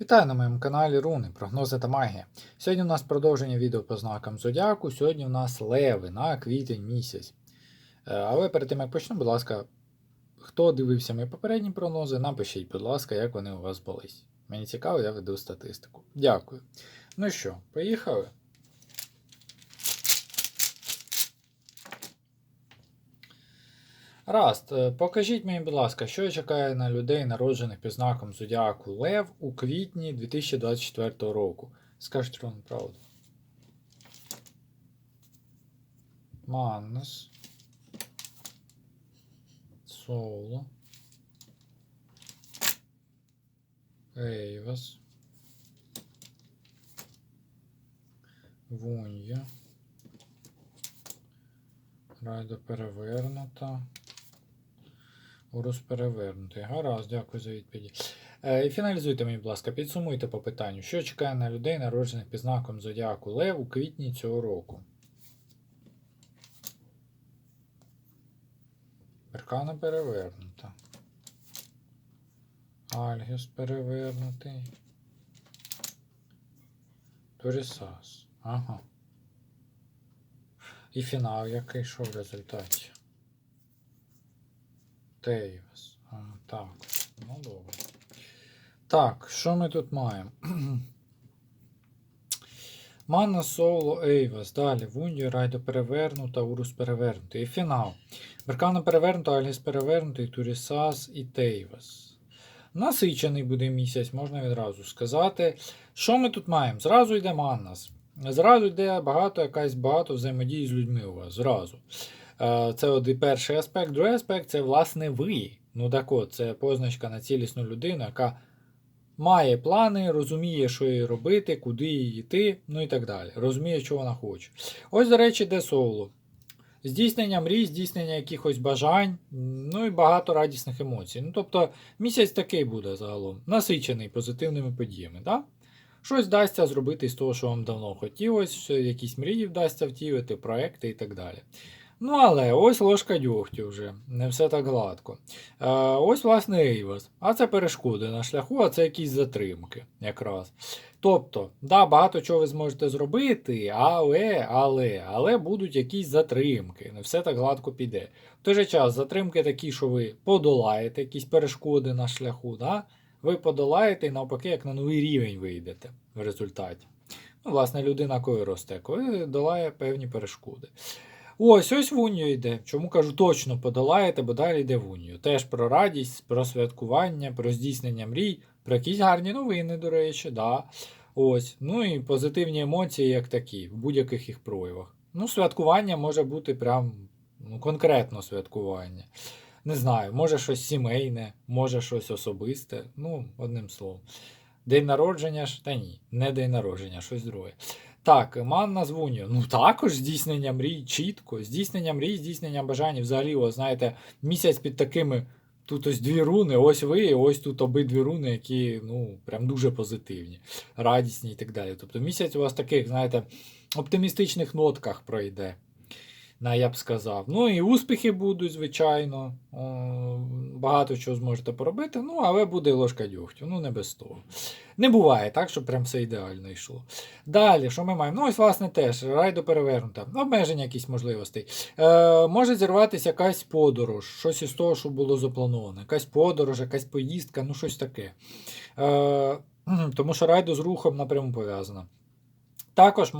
Вітаю на моєму каналі Руни, прогнози та магія. Сьогодні у нас продовження відео по знакам Зодіаку. Сьогодні у нас леви на квітень місяць. Е, Але перед тим як почну, будь ласка, хто дивився мої попередні прогнози, напишіть, будь ласка, як вони у вас були. Мені цікаво, я веду статистику. Дякую. Ну що, поїхали? Раст, е, покажіть мені, будь ласка, що чекає на людей, народжених під знаком Зодіаку Лев у квітні 2024 року. Скажіть вам правду. Маннес. Соло. Ейвас. Вунья. Райдо перевернута. Урус перевернутий. Гаразд, дякую за відповідь. Е, і фіналізуйте мені, будь ласка, підсумуйте по питанню, що чекає на людей, народжених під знаком Зодіаку Лев у квітні цього року. Беркана перевернута. Альгіс перевернутий. Торісас. Ага. І фінал який що в результаті? Тейвес. Так. Ну добре. Так, що ми тут маємо? Манна Соло Ейвас. Далі. Вуньо, Райдо перевернута, Урус перевернутий. І фінал. Беркана перевернута, Альгіс перевернутий, Турісас і Тейвас. Насичений буде місяць, можна відразу сказати. Що ми тут маємо? Зразу йде Маннас. Зразу йде багато, якась багато взаємодії з людьми у вас. Зразу. Е, Це от перший аспект. Другий аспект це, власне, ви. Ну так от, це позначка на цілісну людину, яка має плани, розуміє, що їй робити, куди їй йти, ну і так далі. Розуміє, що вона хоче. Ось, до речі, де соло. Здійснення мрій, здійснення якихось бажань, ну і багато радісних емоцій. Ну, тобто, місяць такий буде загалом, насичений позитивними подіями. Да? Щось вдасться зробити з того, що вам давно хотілося, якісь мрії вдасться втілити, проекти і так далі. Ну, але ось ложка дьогтю вже, не все так гладко. Е, ось, власне, Ейвас. А це перешкоди на шляху, а це якісь затримки якраз. Тобто, да, багато чого ви зможете зробити, але, але, але будуть якісь затримки. Не все так гладко піде. В той же час затримки такі, що ви подолаєте якісь перешкоди на шляху. Да? Ви подолаєте і навпаки, як на новий рівень вийдете в результаті. Ну, власне, людина коли росте, коли долає певні перешкоди. Ось ось в йде. Чому кажу, точно подолаєте, бо далі йде в. Теж про радість, про святкування, про здійснення мрій, про якісь гарні новини, до речі, да. Ось. Ну і позитивні емоції, як такі, в будь-яких їх проявах. Ну, святкування може бути прям ну, конкретно святкування. Не знаю, може щось сімейне, може щось особисте. Ну, одним словом. День народження ж, та ні, не день народження, щось друге. Так, манна звуню. Ну також здійснення мрій чітко. Здійснення мрій, здійснення бажань. Взагалі, о, знаєте, місяць під такими. Тут ось дві руни, ось ви, ось тут обидві руни, які ну, прям дуже позитивні, радісні і так далі. Тобто місяць у вас таких, знаєте, оптимістичних нотках пройде. Я б сказав. Ну і успіхи будуть, звичайно. Багато чого зможете поробити, ну, але буде ложка дьогтю, ну не без того. Не буває так, щоб прям все ідеально йшло. Далі, що ми маємо? Ну, ось, власне, теж райдо перевернута, обмеження якісь можливостей. Е, Може зірватися якась подорож, щось із того, що було заплановано. Якась подорож, якась поїздка, ну щось таке. Е, Тому що райдо з рухом напряму пов'язано. Також.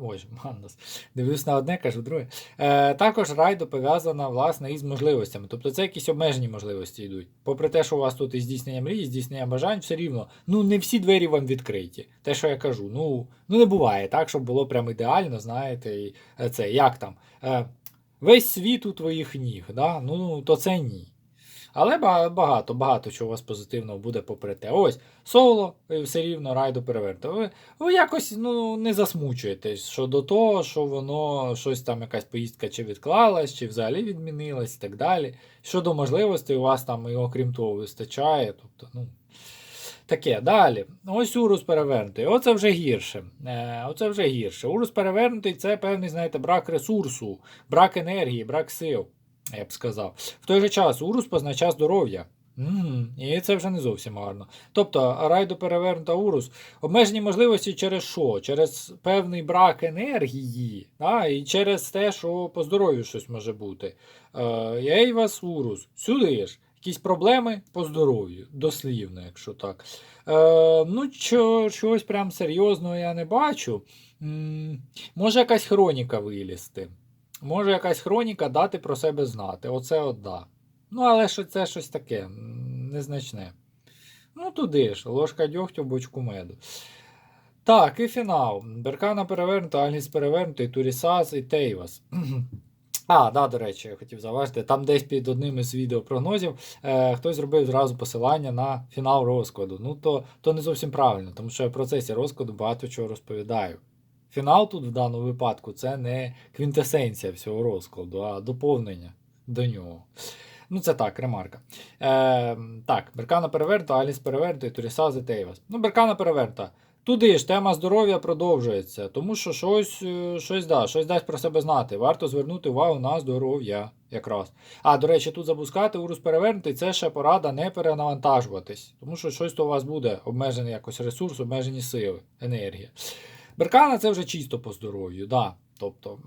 Ой, Мандас. Дивлюсь на одне, кажу друге. Е, Також райдо пов'язана власне із можливостями. Тобто це якісь обмежені можливості йдуть. Попри те, що у вас тут і здійснення мрії, і здійснення бажань, все рівно. Ну, не всі двері вам відкриті. Те, що я кажу, ну ну не буває так, щоб було прям ідеально, знаєте, і це як там. Е, Весь світ у твоїх ніг, да? ну то це ні. Але багато, багато чого у вас позитивного буде попри те. Ось соло все рівно райду перевернуто. Ви, ви якось ну, не засмучуєтесь щодо того, що воно щось там, якась поїздка чи відклалась, чи взагалі відмінилась і так далі. Щодо можливостей, у вас там і окрім того вистачає. Тобто, ну, Таке, далі. Ось урус перевернутий. Оце вже гірше. Е, Оце вже гірше. Урус перевернутий це певний, знаєте, брак ресурсу, брак енергії, брак сил я б сказав. В той же час урус позначає здоров'я. І це вже не зовсім гарно. Тобто, райдо перевернута урус, обмежені можливості через що? Через певний брак енергії, да? і через те, що по здоров'ю щось може бути. Е, Ейвас урус, сюди ж. Якісь проблеми по здоров'ю, дослівно, якщо так. Е, ну, чо, чогось прям серйозного я не бачу. М, може якась хроніка вилізти. Може якась хроніка дати про себе знати. Оце от да. Ну, але що це щось таке, незначне. Ну, туди ж, ложка дьогтю бочку меду. Так, і фінал. Беркана перевернута, Альгіс перевернутий, Турісас і Тейвас. А, да, до речі, я хотів зауважити, там десь під одним із відеопрогнозів е, хтось зробив зразу посилання на фінал розкладу. Ну, то, то не зовсім правильно, тому що я в процесі розкладу багато чого розповідаю. Фінал тут в даному випадку це не квінтесенція всього розкладу, а доповнення до нього. Ну, це так, ремарка. Е, так, Беркана перевернута, Аліс перевернута і Турісаз і Тейвас. Ну, Беркана перевернута. Туди ж тема здоров'я продовжується, тому що щось, е, щось, да, щось дасть про себе знати. Варто звернути увагу на здоров'я якраз. А, до речі, тут запускати урус перевернутий, це ще порада не перенавантажуватись, тому що щось то у вас буде обмежений якось ресурс, обмежені сили, енергія. Беркана це вже чисто по здоров'ю, да. Тобто,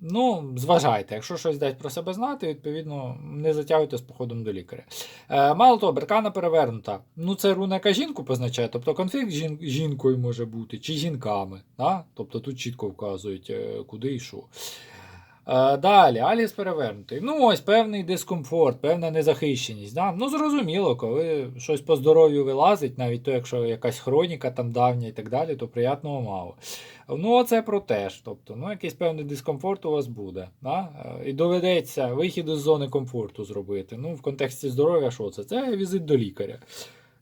ну, зважайте, якщо щось дасть про себе знати, відповідно, не затягуйте з походом до лікаря. Е, мало того, беркана перевернута. Ну, це руна, яка жінку позначає, тобто конфлікт з жін- жінкою може бути, чи жінками. Да? Тобто тут чітко вказують, е, куди і що. Е, Далі, Аліс перевернутий. Ну, ось певний дискомфорт, певна незахищеність. Да? Ну, зрозуміло, коли щось по здоров'ю вилазить, навіть то, якщо якась хроніка там давня і так далі, то приятного мало. Ну, це про те ж. Тобто, ну, якийсь певний дискомфорт у вас буде. Да? Е, І доведеться вихід із зони комфорту зробити. Ну, в контексті здоров'я, що це? Це візит до лікаря.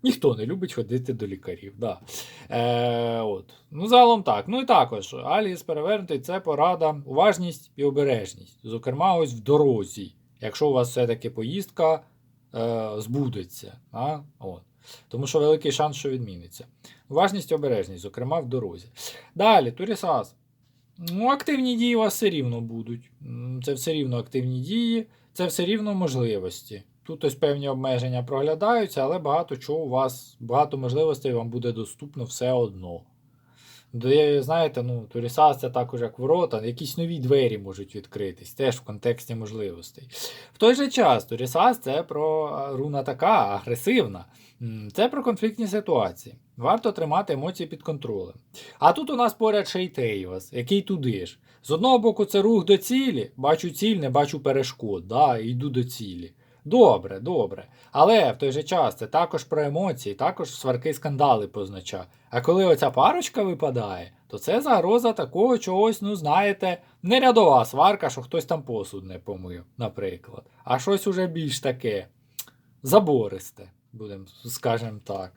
Ніхто не любить ходити до лікарів. Да. Е, от. Ну, загалом так. Ну і також, Аліс перевернутий це порада, уважність і обережність. Зокрема, ось в дорозі. Якщо у вас все-таки поїздка е, збудеться. А? От. Тому що великий шанс, що відміниться. Уважність і обережність, зокрема в дорозі. Далі, Турісас. Ну, активні дії у вас все рівно будуть. Це все рівно активні дії, це все рівно можливості. Тут ось певні обмеження проглядаються, але багато чого у вас, багато можливостей вам буде доступно все одно. Де, знаєте, ну, Турісас це також як ворота, якісь нові двері можуть відкритись, теж в контексті можливостей. В той же час Турісас це про руна така агресивна. Це про конфліктні ситуації. Варто тримати емоції під контролем. А тут у нас поряд ще й Тейвас, який туди ж. З одного боку, це рух до цілі, бачу ціль, не бачу перешкод, да, йду до цілі. Добре, добре. Але в той же час це також про емоції, також сварки скандали позначає. А коли оця парочка випадає, то це загроза такого чогось, ну знаєте, не рядова сварка, що хтось там посуд не помив, наприклад. А щось уже більш таке забористе, будемо, скажемо так.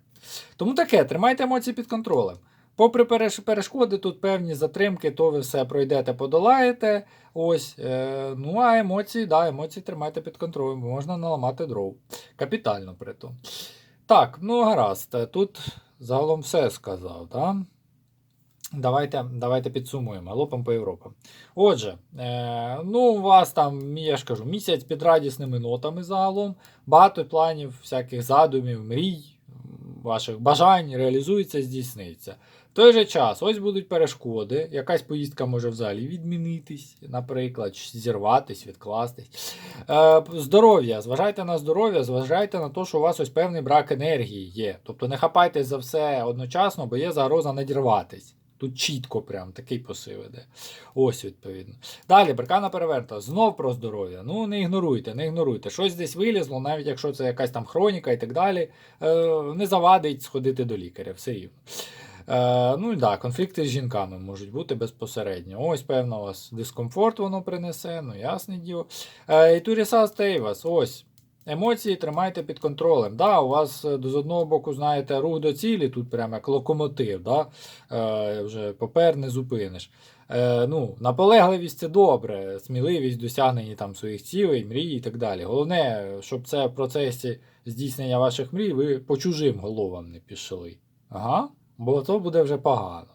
Тому таке, тримайте емоції під контролем. Попри перешкоди, тут певні затримки, то ви все пройдете, подолаєте. Ось, е, ну а емоції, да, емоції тримайте під контролем, бо можна наламати дров. Капітально при тому. Так, ну гаразд, е, тут загалом все сказав, так? Давайте, давайте підсумуємо, лопом по Європам. Отже, е, ну, у вас там, я ж кажу, місяць під радісними нотами загалом, багато планів, всяких задумів, мрій, ваших бажань реалізується, здійсниться. В той же час, ось будуть перешкоди, якась поїздка може взагалі відмінитись, наприклад, зірватись, відкластись. Е, здоров'я, зважайте на здоров'я, зважайте на те, що у вас ось певний брак енергії є. Тобто не хапайтесь за все одночасно, бо є загроза надірватись. Тут чітко прям такий посил іде. Ось відповідно. Далі, беркана переверта. Знов про здоров'я. Ну, не ігноруйте, не ігноруйте. Щось десь вилізло, навіть якщо це якась там хроніка і так далі. Е, не завадить сходити до лікаря, все рівно. Е, ну і да, конфлікти з жінками можуть бути безпосередньо. Ось, певно, у вас дискомфорт воно принесе, ну ясне діло. Е, і Турісас Тейвас, ось. Емоції тримайте під контролем. Да, у вас е, з одного боку, знаєте, рух до цілі, тут прямо як локомотив, да? е, вже попер не зупиниш. Е, ну, наполегливість це добре, сміливість досягнення там своїх цілей, мрій і так далі. Головне, щоб це в процесі здійснення ваших мрій ви по чужим головам не пішли. Ага, бо то буде вже погано.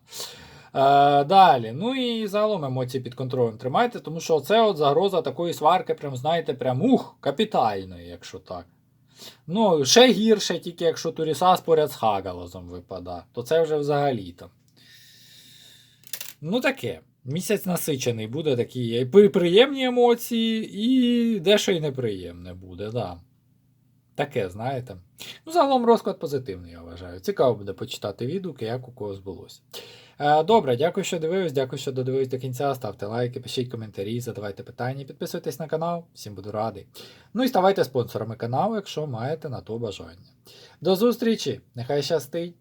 Е, далі, ну і загалом емоції під контролем тримайте, тому що це от загроза такої сварки, прям, знаєте, прям ух, капітальної, якщо так. Ну, ще гірше, тільки якщо Турісас поряд з Хагалозом випадає, то це вже взагалі там. Ну таке. Місяць насичений буде такий. І приємні емоції, і дещо й неприємне буде, да. Таке, знаєте. Ну, загалом розклад позитивний, я вважаю. Цікаво буде почитати відгуки, як у кого збулося. Е, Добре, дякую, що дивились, дякую, що додивились до кінця. Ставте лайки, пишіть коментарі, задавайте питання, підписуйтесь на канал, всім буду радий. Ну і ставайте спонсорами каналу, якщо маєте на то бажання. До зустрічі! Нехай щастить!